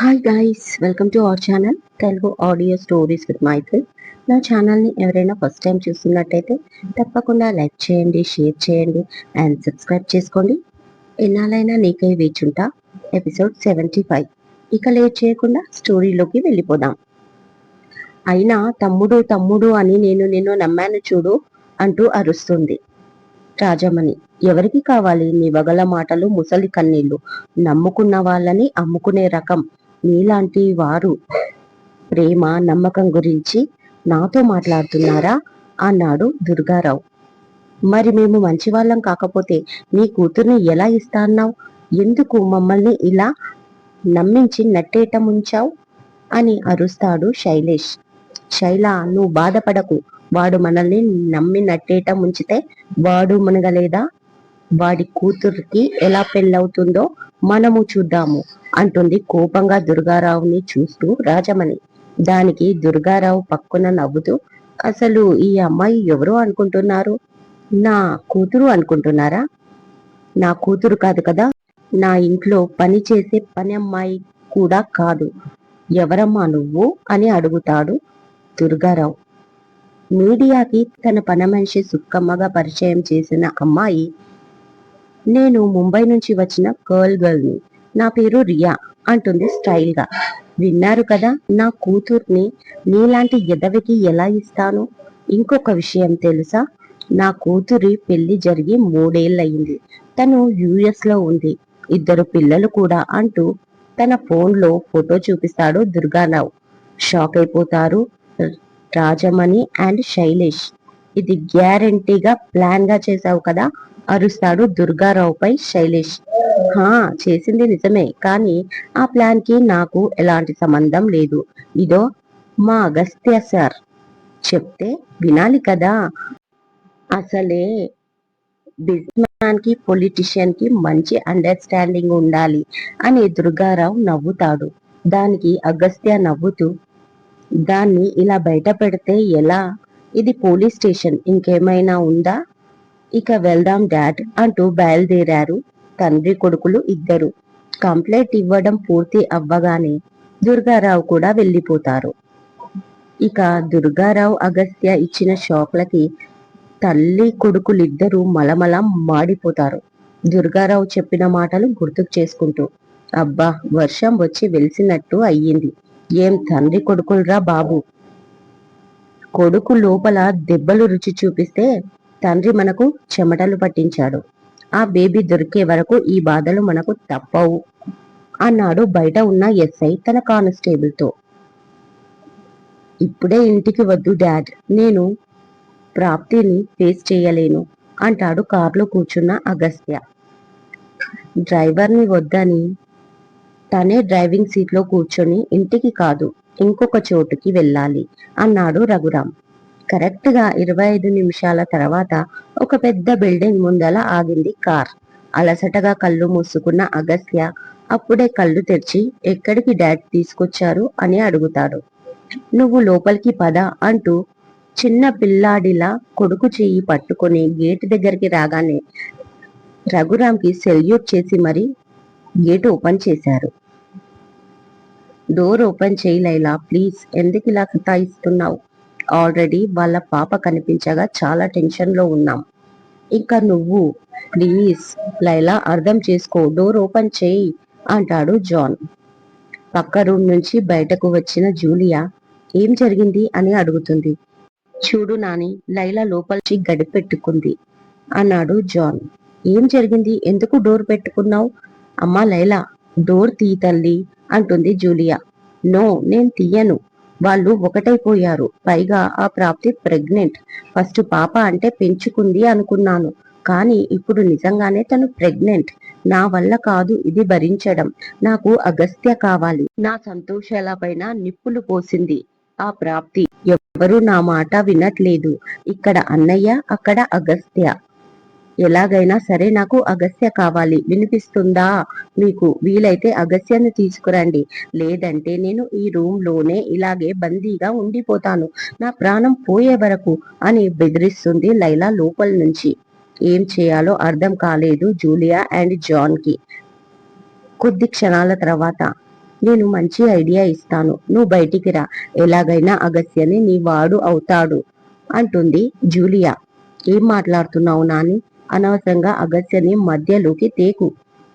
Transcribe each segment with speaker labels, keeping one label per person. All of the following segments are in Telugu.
Speaker 1: Hi guys welcome to our channel Telugu audio stories with Mythil నా ఛానల్ని ఎవరైనా ఫస్ట్ టైం చూస్తున్నట్టయితే తప్పకుండా లైక్ చేయండి షేర్ చేయండి అండ్ సబ్స్క్రైబ్ చేసుకోండి. ఎన్నాళ్ళైనా నీకై వేచుంటా ఎపిసోడ్ సెవెంటీ ఫైవ్ ఇక లేట్ చేయకుండా స్టోరీలోకి వెళ్ళిపోదాం. అయినా తమ్ముడు తమ్ముడు అని నేను నిన్ను నమ్మాను చూడు అంటూ అరుస్తుంది రాజమణి. ఎవరికి కావాలి? నీ వగల మాటలు ముసలి కన్నీళ్ళు నమ్ముకున్న వాళ్ళని అమ్ముకునే రకం. నీలాంటి వారు ప్రేమ నమ్మకం గురించి నాతో మాట్లాడుతున్నారా? అన్నాడు దుర్గారావు. మరి మేము మంచివాళ్ళం కాకపోతే నీ కూతుర్ని ఎలా ఇస్తా అన్నావు ఎందుకు మమ్మల్ని ఇలా నమ్మించి నట్టేట ముంచావు? అని అరుస్తాడు శైలేష్. శైల నువ్వు బాధపడకు. వాడు మనల్ని నమ్మి నట్టేట ముంచితే వాడు మునగలేదా? వాడి కూతురికి ఎలా పెళ్ళవుతుందో మనము చూద్దాము అంటుంది కోపంగా దుర్గారావుని చూస్తూ రాజమణి. దానికి దుర్గారావు పక్కన నవ్వుతూ అసలు ఈ అమ్మాయి ఎవరు అనుకుంటున్నారు? నా కూతురు అనుకుంటున్నారా? నా కూతురు కాదు కదా? నా ఇంట్లో పని చేసే పని అమ్మాయి కూడా కాదు. ఎవరమ్మా నువ్వు? అని అడుగుతాడు దుర్గారావు. మీడియాకి తన పని మనిషి సుక్కమ్మగా పరిచయం చేసిన అమ్మాయి నేను ముంబై నుంచి వచ్చిన గర్ల్ గర్ల్ని. నా పేరు రియా అంటుంది స్టైల్గా. విన్నారు కదా నా కూతుర్ని నీలాంటి ఎదవికి ఎలా ఇస్తాను? ఇంకొక విషయం తెలుసా? నా కూతురి పెళ్ళి జరిగి మూడేళ్ళయింది. తను యుఎస్లో ఉంది. ఇద్దరు పిల్లలు కూడా అంటూ తన ఫోన్లో ఫోటో చూపిస్తాడు దుర్గారావు. షాక్ అయిపోతారు రాజమణి అండ్ శైలేష్. ఇది గ్యారంటీగా ప్లాన్గా చేసావు కదా? అరుస్తాడు దుర్గారావుపై శైలేష్. హా చేసింది నిజమే కానీ ఆ ప్లాన్కి నాకు ఎలాంటి సంబంధం లేదు. ఇదో మా అగస్త్య సార్ చెప్తే వినాలి కదా. అసలే బిజినెస్కి పొలిటిషియన్కి మంచి అండర్స్టాండింగ్ ఉండాలి అని దుర్గారావు నవ్వుతాడు. దానికి అగస్త్య నవ్వుతూ దాన్ని ఇలా బయట పెడితే ఎలా? ఇది పోలీస్ స్టేషన్ ఇంకేమైనా ఉందా? ఇక వెళ్దాం డాడ్ అంటూ బయలుదేరారు. తండ్రి కొడుకులు ఇద్దరు. కంప్లైంట్ ఇవ్వడం పూర్తి అవ్వగానే దుర్గారావు కూడా వెళ్ళిపోతారు. ఇక దుర్గారావు అగస్త్య ఇచ్చిన షాక్లకి తల్లి కొడుకులిద్దరూ మలమల మాడిపోతారు. దుర్గారావు చెప్పిన మాటలు గుర్తుకు చేసుకుంటూ అబ్బా వర్షం వచ్చి వెలిసినట్టు అయ్యింది. ఏం తండ్రి కొడుకులరా బాబు? కొడుకు లోపల దెబ్బలు రుచి చూపిస్తే తండ్రి మనకు చెమటలు పట్టించాడు. ఆ బేబీ దొరికే వరకు ఈ బాధలు మనకు తప్పవు అన్నాడు బయట ఉన్న ఎస్ఐ తన కానిస్టేబుల్తో. ఇప్పుడే ఇంటికి వద్దు డాడ్ నేను ప్రాప్తిని ఫేస్ చేయలేను అంటాడు కారులో కూర్చున్న అగస్త్య. డ్రైవర్ని వద్దని తనే డ్రైవింగ్ సీట్లో కూర్చొని ఇంటికి కాదు ఇంకొక చోటుకి వెళ్ళాలి అన్నాడు రఘురామ్. కరెక్ట్గా ఇరవై ఐదు నిమిషాల తర్వాత ఒక పెద్ద బిల్డింగ్ ముందల ఆగింది కార్. అలసటగా కళ్ళు మూసుకున్న అగస్త్య అప్పుడే కళ్ళు తెరిచి ఎక్కడికి డాడ్ తీసుకొచ్చారు? అని అడుగుతాడు. నువ్వు లోపలికి పద అంటూ చిన్న పిల్లాడిలా కొడుకు చెయ్యి పట్టుకొని గేట్ దగ్గరికి రాగానే రఘురామ్కి సెల్యూట్ చేసి మరి గేట్ ఓపెన్ చేశారు. డోర్ ఓపెన్ చేయి లైలా ప్లీజ్. ఎందుకు ఇలా సతాయిస్తున్నావు ఆల్రెడీ వాళ్ళ పాప కనిపించగా చాలా టెన్షన్లో ఉన్నాం. ఇంకా నువ్వు ప్లీజ్ లైలా అర్థం చేసుకో డోర్ ఓపెన్ చేయి అంటాడు జాన్. పక్క రూమ్ నుంచి బయటకు వచ్చిన జూలియా ఏం జరిగింది అని అడుగుతుంది. చూడు నాని లైలా లోపలికి గడిపెట్టుకుంది అన్నాడు జాన్. ఏం జరిగింది? ఎందుకు డోర్ పెట్టుకున్నావు? అమ్మా లైలా డోర్ తీ తల్లి అంటుంది జూలియా. నో నేను తీయను. వాళ్ళు ఒకటైపోయారు. పైగా ఆ ప్రాప్తి ప్రెగ్నెంట్. ఫస్ట్ పాప అంటే పెంచుకుంది అనుకున్నాను. కానీ ఇప్పుడు నిజంగానే తను ప్రెగ్నెంట్. నా వల్ల కాదు ఇది భరించడం. నాకు అగస్త్య కావాలి. నా సంతోషాల పైన నిప్పులు పోసింది ఆ ప్రాప్తి. ఎవరు నా మాట వినట్లేదు. ఇక్కడ అన్నయ్య అక్కడ అగస్త్య. ఎలాగైనా సరే నాకు అగస్య కావాలి. వినిపిస్తుందా? మీకు వీలైతే అగస్యను తీసుకురండి. లేదంటే నేను ఈ రూమ్లోనే ఇలాగే బందీగా ఉండిపోతాను. నా ప్రాణం పోయే వరకు అని బెదిరిస్తుంది లైలా లోపల నుంచి. ఏం చేయాలో అర్థం కాలేదు జూలియా అండ్ జాన్కి కొద్ది క్షణాల తర్వాత నేను మంచి ఐడియా ఇస్తాను. నువ్వు బయటికి రా. ఎలాగైనా అగస్యని నీ వాడు అవుతాడు అంటుంది జూలియా. ఏం మాట్లాడుతున్నావు నాని? అనవసరంగా అగస్త్యని మధ్యలోకి తేకు.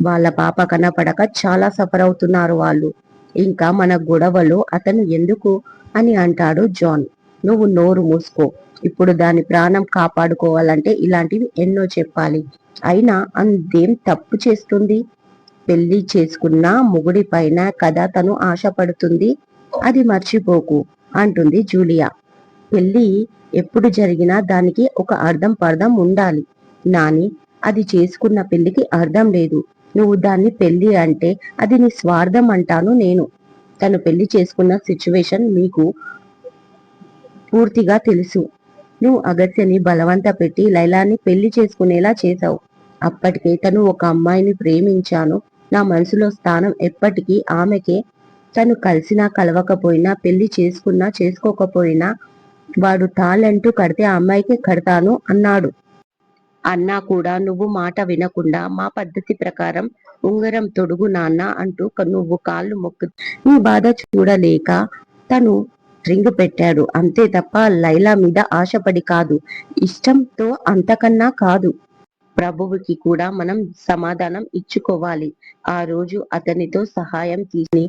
Speaker 1: వాళ్ళ పాప కనపడక చాలా సఫర్ అవుతున్నారు వాళ్ళు. ఇంకా మన గొడవలో అతను ఎందుకు అని అంటాడు జాన్. నువ్వు నోరు మూసుకో. ఇప్పుడు దాని ప్రాణం కాపాడుకోవాలంటే ఇలాంటివి ఎన్నో చెప్పాలి. అయినా అందేం తప్పు చేస్తుంది? పెళ్ళి చేసుకున్న మొగుడి పైన కదా తను ఆశపడుతుంది. అది మర్చిపోకు అంటుంది జూలియా. పెళ్ళి ఎప్పుడు జరిగినా దానికి ఒక అర్థం పర్థం ఉండాలి. నాని అది చేసుకున్న పెళ్ళికి అర్థం లేదు. నువ్వు దాన్ని పెళ్ళి అంటే అది నీ స్వార్థం అంటాను నేను. తను పెళ్ళి చేసుకున్న సిచ్యువేషన్ మీకు పూర్తిగా తెలుసు. నువ్వు అగత్యని బలవంత పెట్టి లైలాన్ని పెళ్ళి చేసుకునేలా చేశావు. అప్పటికే తను ఒక అమ్మాయిని ప్రేమించాను. నా మనసులో స్థానం ఎప్పటికీ ఆమెకే. తను కలిసినా కలవకపోయినా పెళ్ళి చేసుకున్నా చేసుకోకపోయినా వాడు తాళంటూ కడితే ఆ అమ్మాయికి కడతాను అన్నాడు. అన్నా కూడా నువ్వు మాట వినకుండా మా పద్ధతి ప్రకారం ఉంగరం తొడుగు నాన్న అంటూ నువ్వు కాళ్ళు మొక్కు నీ బాధ చూడలేక తను రింగ్ పెట్టాడు. అంతే తప్ప లైలా మీద ఆశపడి కాదు. ఇష్టంతో అంతకన్నా కాదు. ప్రభువుకి కూడా మనం సమాధానం ఇచ్చుకోవాలి. ఆ రోజు అతనితో సహాయం తీసి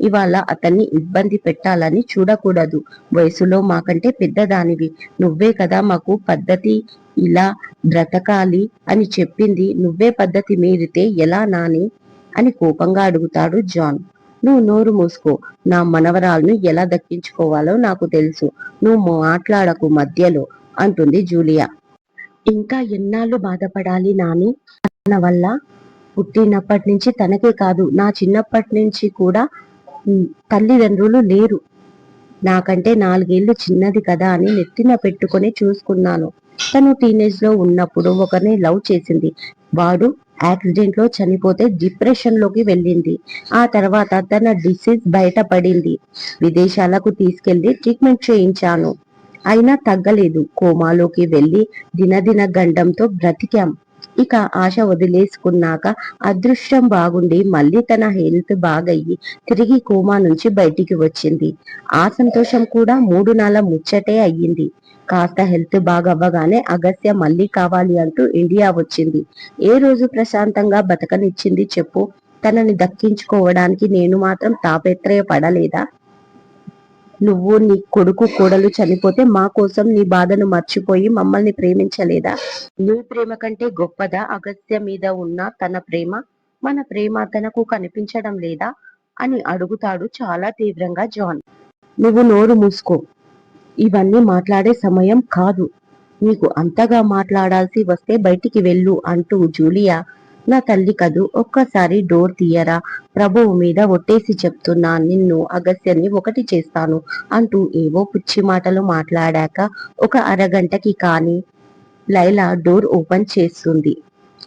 Speaker 1: ఇవాళ అతన్ని ఇబ్బంది పెట్టాలని చూడకూడదు. వయసులో మాకంటే పెద్దదానివి. నువ్వే కదా మాకు పద్ధతి ఇలా బ్రతకాలి అని చెప్పింది. నువ్వే పద్ధతి మీరితే ఎలా నాని? అని కోపంగా అడుగుతాడు జాన్. నువ్వు నోరు మూసుకో. నా మనవరాలను ఎలా దక్కించుకోవాలో నాకు తెలుసు. నువ్వు మాట్లాడకు మధ్యలో అంటుంది జూలియా. ఇంకా ఎన్నాళ్ళు బాధపడాలి నాని? తన వల్ల పుట్టినప్పటి నుంచి తనకే కాదు. నా చిన్నప్పటి నుంచి కూడా తల్లిదండ్రులు లేరు. నాకంటే నాలుగేళ్ళు చిన్నది కదా అని నెత్తిన పెట్టుకొని చూసుకున్నాను. తను టీనేజ్లో ఉన్నప్పుడు ఒకరిని లవ్ చేసింది. వాడు యాక్సిడెంట్లో చనిపోతే డిప్రెషన్లోకి వెళ్ళింది. ఆ తర్వాత తన డిసీజ్ బయటపడింది. విదేశాలకు తీసుకెళ్ళి ట్రీట్మెంట్ చేయించాను. అయినా తగ్గలేదు. కోమాలోకి వెళ్ళి దినదిన గండంతో బ్రతికాం. ఇక ఆశ వదిలేసుకున్నాక అదృష్టం బాగుండి మళ్ళీ తన హెల్త్ బాగయ్యి తిరిగి కోమా నుంచి బయటికి వచ్చింది. ఆ సంతోషం కూడా మూడు నెలల ముచ్చటే అయ్యింది. కాస్త హెల్త్ బాగవ్వగానే అగస్త్య మళ్ళీ కావాలి అంటూ ఇండియా వచ్చింది. ఏ రోజు ప్రశాంతంగా బతకనిచ్చింది చెప్పు. తనని దక్కించుకోవడానికి నేను మాత్రం తాపత్రయపడలేదా? నువ్వు నీ కొడుకు కోడలు చనిపోతే మా కోసం నీ బాధను మర్చిపోయి మమ్మల్ని ప్రేమించలేదా? నీ ప్రేమ కంటే గొప్పదా అగస్త్య మీద ఉన్న తన ప్రేమ? మన ప్రేమ తనకు కనిపించడం లేదా? అని అడుగుతాడు చాలా తీవ్రంగా జాన్. నువ్వు నోరు మూసుకో. ఇవన్నీ మాట్లాడే సమయం కాదు. నీకు అంతగా మాట్లాడాల్సి వస్తే బయటికి వెళ్ళు అంటూ జూలియా నా తల్లి కదూ ఒక్కసారి డోర్ తీయరా? ప్రభువు మీద ఒట్టేసి చెప్తున్నా నిన్ను అగస్త్యని ఒకటి చేస్తాను అంటూ ఏవో పుచ్చి మాటలు మాట్లాడాక ఒక అరగంటకి కానీ లైలా డోర్ ఓపెన్ చేస్తుంది.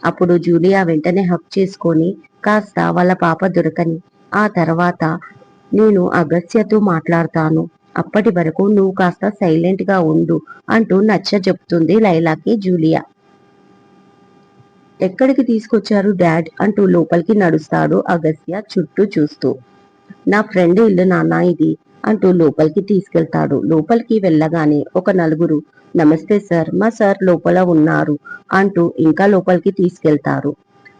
Speaker 1: అప్పుడు జూలియా వెంటనే హక్ చేసుకొని కాస్త వాళ్ళ పాప దొరకని ఆ తర్వాత నేను అగస్త్యతో మాట్లాడతాను. అప్పటి వరకు నువ్వు కాస్త సైలెంట్గా ఉండు అంటూ నచ్చ చెప్తుంది లైలాకి జూలియా. ఎక్కడికి తీసుకొచ్చారు డాడ్? అంటూ లోపలికి నడుస్తాడు అగస్య చుట్టూ చూస్తూ. నా ఫ్రెండ్ ఇల్లు నాన్న ఇది అంటూ లోపలికి తీసుకెళ్తాడు. లోపలికి వెళ్ళగానే ఒక నలుగురు నమస్తే సార్ మా సార్ లోపల ఉన్నారు అంటూ ఇంకా లోపలికి తీసుకెళ్తారు.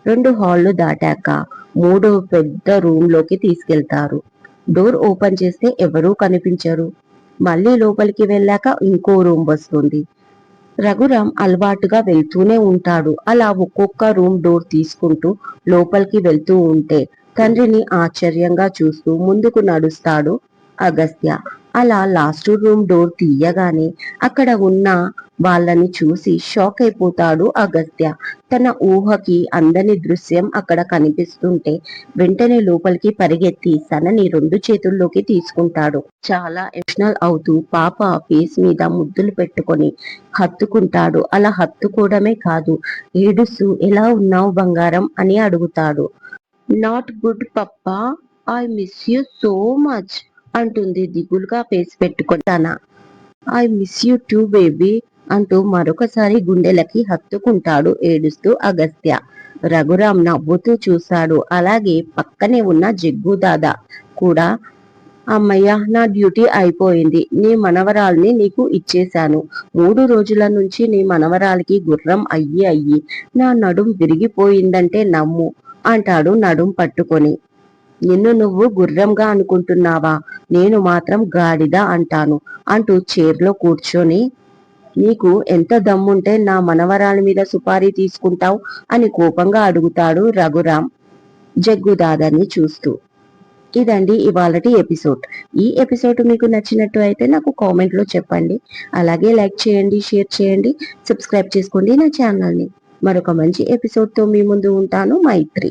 Speaker 1: రెండు హాళ్ళు దాటాక మూడో పెద్ద రూమ్లోకి తీసుకెళ్తారు. డోర్ ఓపెన్ చేస్తే ఎవరూ కనిపించరు. మళ్ళీ లోపలికి వెళ్ళాక ఇంకో రూమ్ వస్తుంది. రఘురామ్ అలవాటుగా వెళ్తూనే ఉంటాడు. అలా ఒక్కొక్క రూమ్ డోర్ తీసుకుంటూ లోపలికి వెళ్తూ ఉంటే తండ్రిని ఆశ్చర్యంగా చూస్తూ ముందుకు నడుస్తాడు అగస్త్య. అలా లాస్ట్ రూమ్ డోర్ తీయగానే అక్కడ ఉన్న వాళ్ళని చూసి షాక్ అయిపోతాడు అగస్త్య తన ఊహకి అందని దృశ్యం అక్కడ కనిపిస్తుంటే వెంటనే లోపలికి పరిగెత్తి సనని రెండు చేతుల్లోకి తీసుకుంటాడు. చాలా ఎమోషనల్ అవుతూ పాప ఫేస్ మీద ముద్దులు పెట్టుకొని హత్తుకుంటాడు. అలా హత్తుకోవడమే కాదు ఏడుస్తూ ఎలా ఉన్నావు బంగారం? అని అడుగుతాడు. Not good papa I miss you so much అంటుంది దిగులుగా ఫేస్ పెట్టుకుంటానా తన. I miss you too baby అంటూ మరొకసారి గుండెలకి హత్తుకుంటాడు ఏడుస్తూ అగస్త్య. రఘురాం నవ్వుతూ చూశాడు. అలాగే పక్కనే ఉన్న జగ్గు దాదా కూడా అమ్మయ్య నా డ్యూటీ అయిపోయింది. నీ మనవరాల్ని నీకు ఇచ్చేశాను. మూడు రోజుల నుంచి నీ మనవరాలికి గుర్రం అయ్యి అయ్యి నా నడుం విరిగిపోయిందంటే నమ్ము అంటాడు నడుం పట్టుకొని. నిన్ను నువ్వు గుర్రంగా అనుకుంటున్నావా? నేను మాత్రం గాడిద అంటాను అంటూ చైర్లో కూర్చొని నీకు ఎంత దమ్ముంటే నా మనవరాలి మీద సుపారీ తీసుకుంటావు అని కోపంగా అడుగుతాడు రఘురాం జగ్గుదాదాని చూస్తూ. ఇదండి ఇవాళటి ఎపిసోడ్. ఈ ఎపిసోడ్ మీకు నచ్చినట్టు అయితే నాకు కామెంట్లో చెప్పండి. అలాగే లైక్ చేయండి షేర్ చేయండి సబ్స్క్రైబ్ చేసుకోండి నా ఛానల్ని. మరొక మంచి ఎపిసోడ్తో మీ ముందు ఉంటాను మైత్రి.